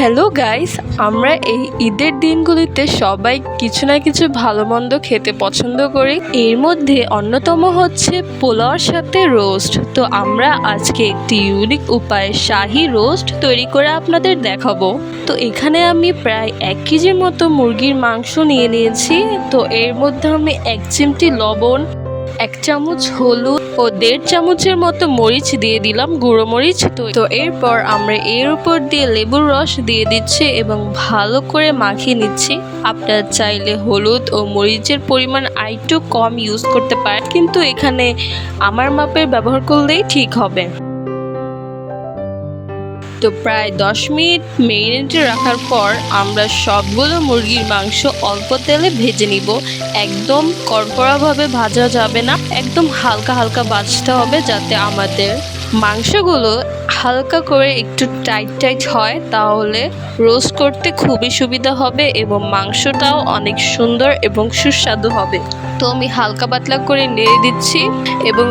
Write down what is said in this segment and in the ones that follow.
Hello guys আমরা এই ঈদের দিনগুলিতে সবাই কিছু না কিছু ভালো মন্দ খেতে পছন্দ করি। এর মধ্যে অন্যতম হচ্ছে পোলাওর সাথে রোস্ট। তো আমরা আজকে একটি ইউনিক উপায়ে শাহি রোস্ট তৈরি করে আপনাদের দেখাবো। তো এখানে আমি প্রায় এক কেজির মতো মুরগির মাংস নিয়ে নিয়েছি। তো এর মধ্যে আমি এক চিমটি লবণ এক চামচ হলুদ ও দেড় চামচের মতো মরিচ দিয়ে দিলাম গুঁড়ো মরিচ তো তো এরপর আমরা এর উপর দিয়ে লেবুর রস দিয়ে দিচ্ছি এবং ভালো করে মাখিয়ে নিচ্ছি। আপনারা চাইলে হলুদ ও মরিচের পরিমাণ আরেকটু কম ইউজ করতে পারেন, কিন্তু এখানে আমার মাপের ব্যবহার করলেই ঠিক হবে। তো প্রায় দশ মিনিট মেরিনেটে রাখার পর আমরা সবগুলো মুরগির মাংস অল্প তেলে ভেজে নিব। একদম কড়কড়াভাবে ভাজা যাবে না, একদম হালকা হালকা ভাজতে হবে যাতে আমাদের মাংসগুলো হালকা করে একটু টাইট টাইট হয়, তাহলে রোস্ট করতে খুবই সুবিধা হবে এবং মাংসটাও অনেক সুন্দর এবং সুস্বাদু হবে। তো আমি হালকা পাতলা করে নেড়ে দিচ্ছি এবং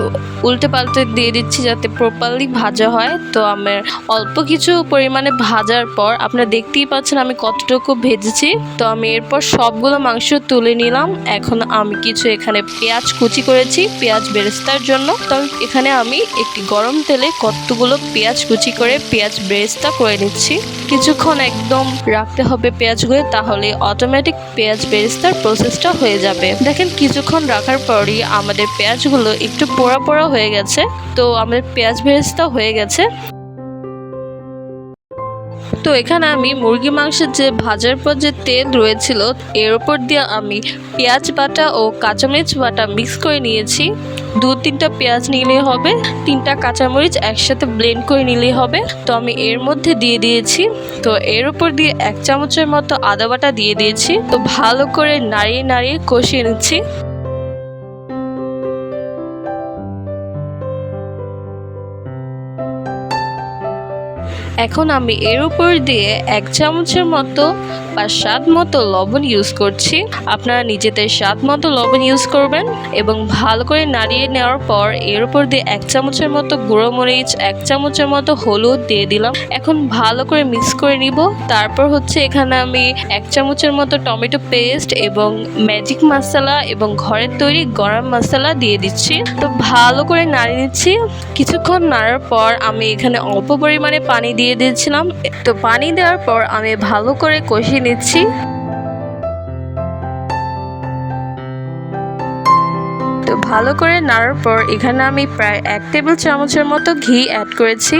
উল্টে পাল্টে দিয়ে দিচ্ছি যাতে প্রপারলি ভাজা হয়। তো আমার অল্প কিছু পরিমাণে ভাজার পর আপনারা দেখতেই পাচ্ছেন আমি কতটুকু ভেজেছি। তো আমি এরপর সবগুলো মাংস তুলে নিলাম। এখন আমি কিছু এখানে পেঁয়াজ কুচি করেছি, পেঁয়াজ বেরেস্তার জন্য। তো এখানে আমি একটি গরম তেলে কতগুলো পেঁয়াজ কুচি করে পেঁয়াজ বেরেস্তা করে নিচ্ছি। কিছুক্ষণ একদম রাখতে হবে পেঁয়াজগুলো তাহলে অটোমেটিক পেঁয়াজ বেরেস্তার প্রসেসটা হয়ে যাবে। দেখেন, কিছুক্ষণ রাখার পরই আমাদের পেঁয়াজগুলো একটু পোড়া পোড়া হয়ে গেছে। তো আমাদের পেঁয়াজ বেরেস্তা হয়ে গেছে। তো এখানে আমি মুরগি মাংসের যে ভাজার পর যে তেল রয়েছিল, এর উপর দিয়ে আমি পেঁয়াজ বাটা ও কাঁচামরিচ বাটা মিক্স করে নিয়েছি। দু তিনটা পেঁয়াজ নিলেই হবে, তিনটা কাঁচামরিচ একসাথে ব্লেন্ড করে নিলেই হবে। তো আমি এর মধ্যে দিয়ে দিয়েছি। তো এর উপর দিয়ে এক চামচের মতো আদা বাটা দিয়ে দিয়েছি। তো ভালো করে নাড়িয়ে নাড়িয়ে কষিয়ে নিচ্ছি। এখন আমি এর উপর দিয়ে এক চামচের মতো বা স্বাদ মতো লবণ ইউজ করছি। আপনারা নিজেদের স্বাদ মতো লবণ ইউজ করবেন এবং ভালো করে নাড়িয়ে নেওয়ার পর এর উপর দিয়ে এক চামচের মতো গুঁড়ো মরিচ, এক চামচের মতো হলুদ দিয়ে দিলাম। এখন ভালো করে মিক্স করে নিব। তারপর হচ্ছে এখানে আমি এক চামচের মতো টমেটো পেস্ট এবং ম্যাজিক মশলা এবং ঘরের তৈরি গরম মশলা দিয়ে দিচ্ছি। তো ভালো করে নাড়িয়ে নিচ্ছি। কিছুক্ষণ নাড়ার পর আমি এখানে অল্প পরিমাণে পানি দিয়ে দিয়েছিলাম। তো পানি দেওয়ার পর আমি ভালো করে কষিয়ে নিচ্ছি। তো ভালো করে নাড়ার পর এখানে আমি প্রায় এক টেবিল চামচের মতো ঘি অ্যাড করেছি।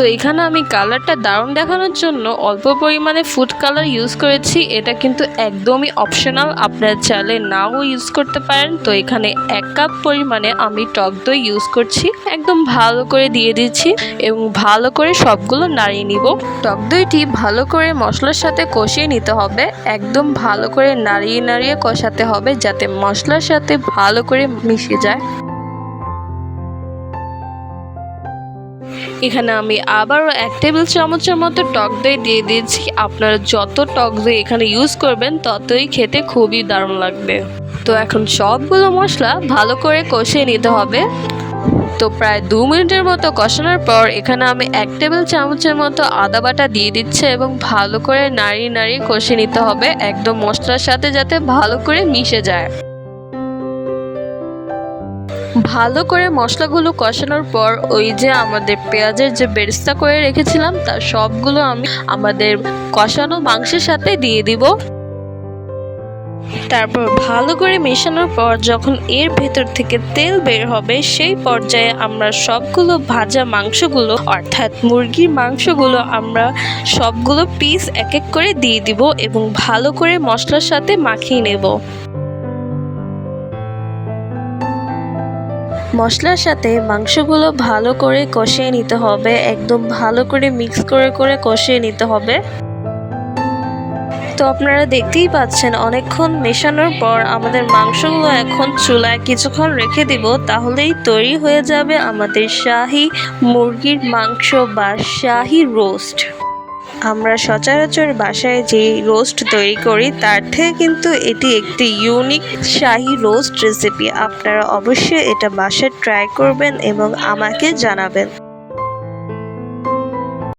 তো এখানে আমি কালারটা দারুণ দেখানোর জন্য অল্প পরিমাণে ফুড কালার ইউজ করেছি। এটা কিন্তু একদমই অপশনাল আপনারা চাইলে নাও ইউজ করতে পারেন। তো এখানে এক কাপ পরিমাণে আমি টক দই ইউজ করছি। একদম ভালো করে দিয়ে দিচ্ছি এবং ভালো করে সবগুলো নাড়িয়ে নিব। টক দইটি ভালো করে মশলার সাথে কষিয়ে নিতে হবে। একদম ভালো করে নাড়িয়ে নাড়িয়ে কষাতে হবে যাতে মশলার সাথে ভালো করে মিশে যায়। এখানে আমি আবারও এক টেবিল চামচের মতো টক দই দিয়ে দিয়েছি। আপনারা যত টক দই এখানে ইউজ করবেন, ততই খেতে খুবই দারুণ লাগবে। তো এখন সবগুলো মশলা ভালো করে কষিয়ে নিতে হবে। তো প্রায় দু মিনিটের মতো কষানোর পর এখানে আমি এক টেবিল চামচের মতো আদা বাটা দিয়ে দিচ্ছে এবং ভালো করে নাড়িয়ে নাড়িয়ে কষিয়ে নিতে হবে। একদম মশলার সাথে যাতে ভালো করে মিশে যায়। ভালো করে মশলাগুলো কষানোর পর ওই যে আমাদের পেঁয়াজের যে বেরেস্তা করে রেখেছিলাম, তার সবগুলো আমি আমাদের কষানো মাংসের সাথে দিয়ে দিব। তারপর ভালো করে মেশানোর পর যখন এর ভেতর থেকে তেল বের হবে, সেই পর্যায়ে আমরা সবগুলো ভাজা মাংসগুলো, অর্থাৎ মুরগির মাংসগুলো, আমরা সবগুলো পিস এক এক করে দিয়ে দিব এবং ভালো করে মশলার সাথে মাখিয়ে নেব। মশলার সাথে মাংসগুলো ভালো করে কষিয়ে নিতে হবে, একদম ভালো করে মিক্স করে করে কষিয়ে নিতে হবে। তো আপনারা দেখতেই পাচ্ছেন, অনেকক্ষণ মেশানোর পর আমাদের মাংসগুলো এখন চুলায় কিছুক্ষণ রেখে দিব, তাহলেই তৈরি হয়ে যাবে আমাদের শাহি মুরগির মাংস বা শাহি রোস্ট আমরা সচরাচর বাসায় যে রোস্ট তৈরি করি, তার থেকে কিন্তু এটি একটি ইউনিক শাহি রোস্ট রেসিপি আপনারা অবশ্যই এটা বাসায় ট্রাই করবেন এবং আমাকে জানাবেন।